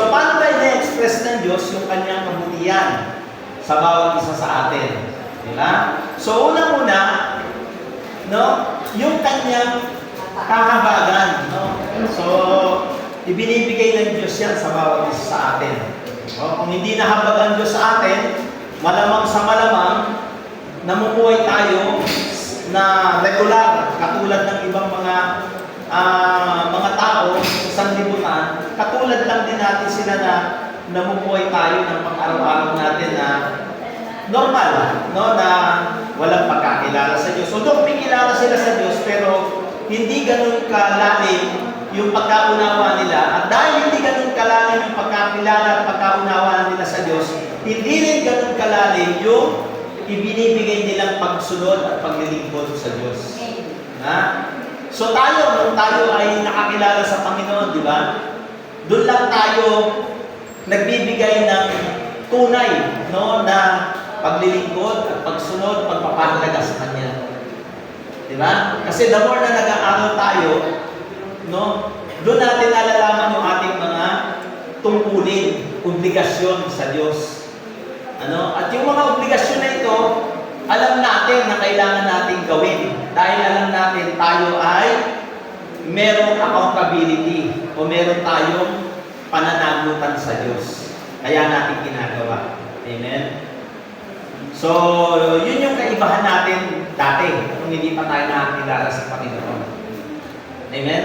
So, paano ba i-express ng Diyos yung kanyang kabutihan sa bawat isa sa atin? Di ba? So, unang-una, no, yung kanyang kahabagan, no? So, ibinibigay ng Diyos yan sa bawat isa sa atin. No? Kung hindi nahabag ang Diyos sa atin, malamang sa malamang, namumuhay tayo na regular, katulad ng ibang mga ah, mga tao sa sanlibutan, katulad lang din natin sila na namumuhay tayo ng pang-araw-araw natin na normal, no, na walang pagkakilala sa Diyos. Although may kilala sila sa Diyos, pero hindi ganun kalalim yung pagkaunawa nila. At dahil hindi ganun kalalim yung pagkakilala at pagkaunawa nila sa Diyos, hindi rin ganun kalalim yung ibinibigay nilang pagsunod at paglilingkod sa Diyos. Ha? So tayo, nung tayo ay nakakilala sa Panginoon, di ba? Doon lang tayo nagbibigay ng tunay, no, na paglilingkod at pagsunod, pagpapahalaga sa Kanya. Di ba? Kasi the more na nag-aaral tayo, no, doon natin nalalaman yung ating mga tungkulin, obligasyon sa Diyos. Ano? At yung mga obligasyon na ito, alam natin na kailangan nating gawin. Dahil alam natin tayo ay merong accountability o meron tayong pananagutan sa Diyos. Kaya natin ginagawa. Amen? So, yun yung kaibahan natin dati kung hindi pa tayo nakakilala sa Panginoon. Amen?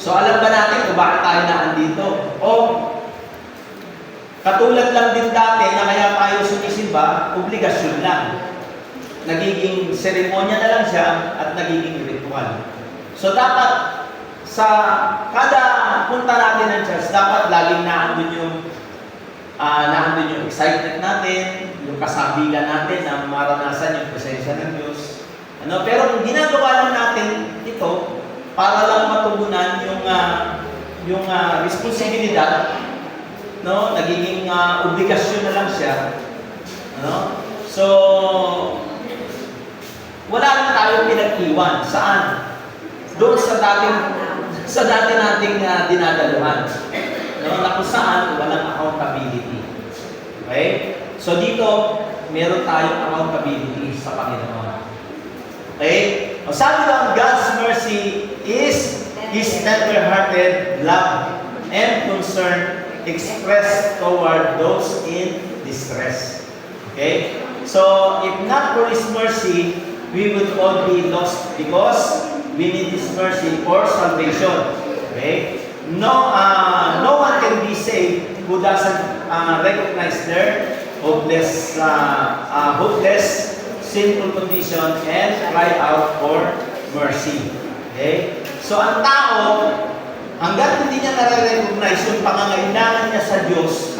So, alam ba natin kung bakit tayo naandito? O, katulad lang din dati na kaya tayo sumisimba, obligasyon lang. Nagiging seremonya na lang siya at nagiging ritual. So, dapat sa kada punta natin ng church, dapat laging naandun yung ah naandun yung excitement natin, yung kasabigan natin na maranasan yung presensya ng Diyos. Ano, pero kung ginagawa lang natin ito para lang matugunan yung ah, yung ah, responsibilidad, no, nagiging ah, obligasyon na lang siya. Ano? So wala na tayong pinag-iwan. Saan? Doon sa dating sa dati nating uh, dinadaluhan. No, na kung saan walang accountability. Okay? So dito, meron tayong accountability sa Panginoon. Okay? O sabi lang, God's mercy is His tender-hearted love and concern expressed toward those in distress. Okay? So, if not for His mercy, we would all be lost because we need His mercy for salvation. Okay? No, uh, no one can be saved who doesn't uh, recognize their hopeless, uh, uh, hopeless, sinful condition and cry out for mercy. Okay? So, ang tao, hanggat hindi niya nare-recognize yung pangangailangan niya sa Diyos,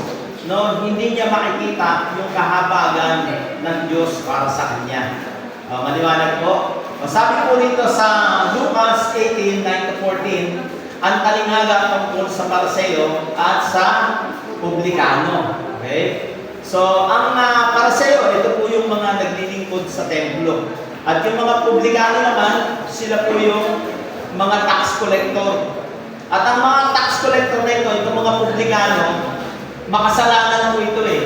no, hindi niya makikita yung kahabagan ng Diyos para sa kanya. Uh, maliwanag po. Sabi po rito sa Lucas 18, 9-14, ang talinghaga tungkol sa parseo at sa publikano. Okay? So, ang uh, parseo, ito po yung mga naglilingkod sa templo. At yung mga publikano naman, sila po yung mga tax collector. At ang mga tax collector na ito, itong mga publikano, makasalanan po ito eh.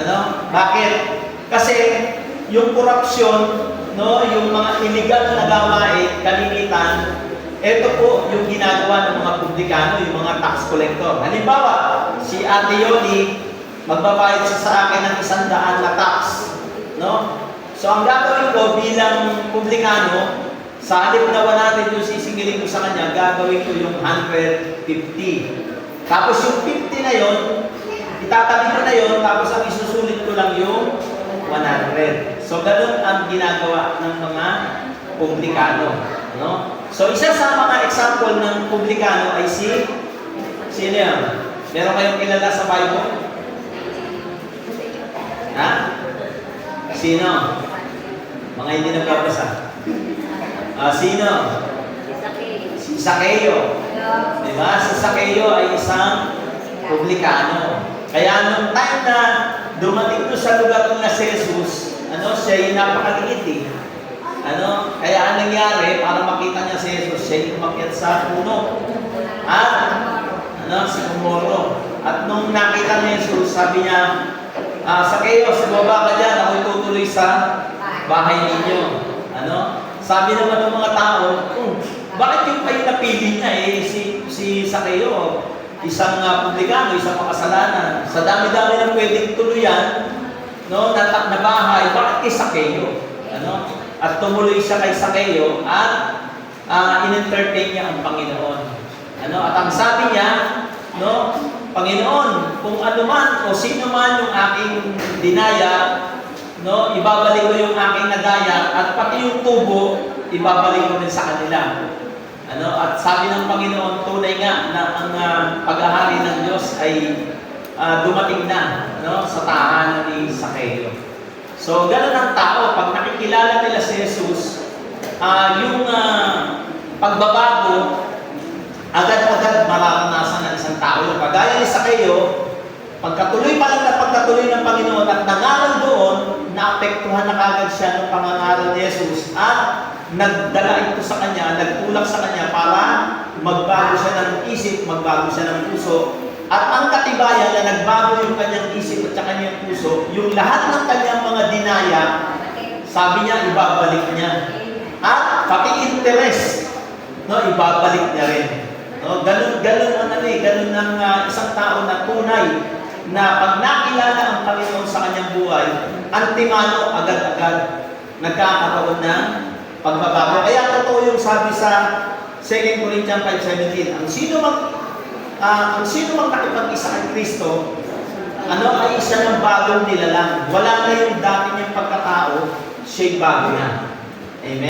Ano? Bakit? Kasi yung korupsyon, no, yung illegal na gawain, kalimitan, ito po yung ginagawa ng mga publikano, yung mga tax collector. Halimbawa, si Ate Yoli, magbabayad siya sa akin ng isang daan na tax. No? So, ang gagawin ko bilang publikano, sa halip na 100 yung sisingilin ko sa kanya, gagawin ko yung 150. Tapos yung 50 na yon, itatabi ko na yon, tapos ang isusulit ko lang yung 100. So, ganun ang ginagawa ng mga publikano. No? So, isa sa mga example ng publikano ay si, sino yan? Meron kayong kilala sa Bible? Ha? Sino? Mga hindi nagbabasa. Ah, sino? Si Sakeo. Di ba? Si Sakeo ay isang publikano. Kaya nung time na dumating doon sa lugar na si Jesus, ano, siya yung napakaliit eh. Ano, kaya ang nangyari, para makita niya si Jesus, siya yung umakyat sa puno. At, ano, si Kumoro. At nung nakita ni Jesus, sabi niya, ah, Sakeo, sumaba ka dyan, ako'y tutuloy sa bahay ninyo. Ano? Sabi naman ng mga tao, "Hmm, bakit yung kayo napili niya eh, si, si Sakeo, isang uh, publikano, isang makasalanan. Sa dami-dami ng pwedeng tuluyan, no, na, na bahay, bakit kay Sakeo? Ano? At tumuloy siya kay Sakeo at ah, in-entertain niya ang Panginoon. Ano? At ang sabi niya, no, Panginoon, kung ano man o sino man yung aking dinaya, no, ibabalik ko yung aking nagaya at pati yung tubo, ibabalik ko rin sa kanila. Ano? At sabi ng Panginoon, tunay nga na ang ah, paghahari ng Diyos ay ah, dumating na no, sa tahanan ni Sakeo. So, ganun ang tao. Pag nakikilala nila si Jesus, ah, yung ah, pagbabago, agad-agad mararanasan ng isang tao. Yung kagaya ni Sakeo, pagkatuloy pa lang na pagkatuloy ng Panginoon at nangaral doon, naapektuhan na kagad siya ng pangangaral ni Jesus at nagdala ito sa kanya, nagtulak sa kanya para magbago siya ng isip, magbago siya ng puso. At ang katibayan na nagbago yung kanyang isip at sa kanyang puso, yung lahat ng kanyang mga dinaya, sabi niya, ibabalik niya. At pati interest, no, ibabalik niya rin. No, ganun, ganun ang ano eh, ganun ang ah, isang tao na tunay na pag nakilala ang Panginoon sa kanyang buhay, antimano agad-agad nagkakaroon ng pagbabago. Kaya totoo yung sabi sa 2 Corinthians 5.17, ang sino mang ah, ang sino mang nakipag-isa kay Kristo, ano ay isa ng bagong nilalang. Wala na yung dati niyang pagkatao, siya'y bago na. Amen.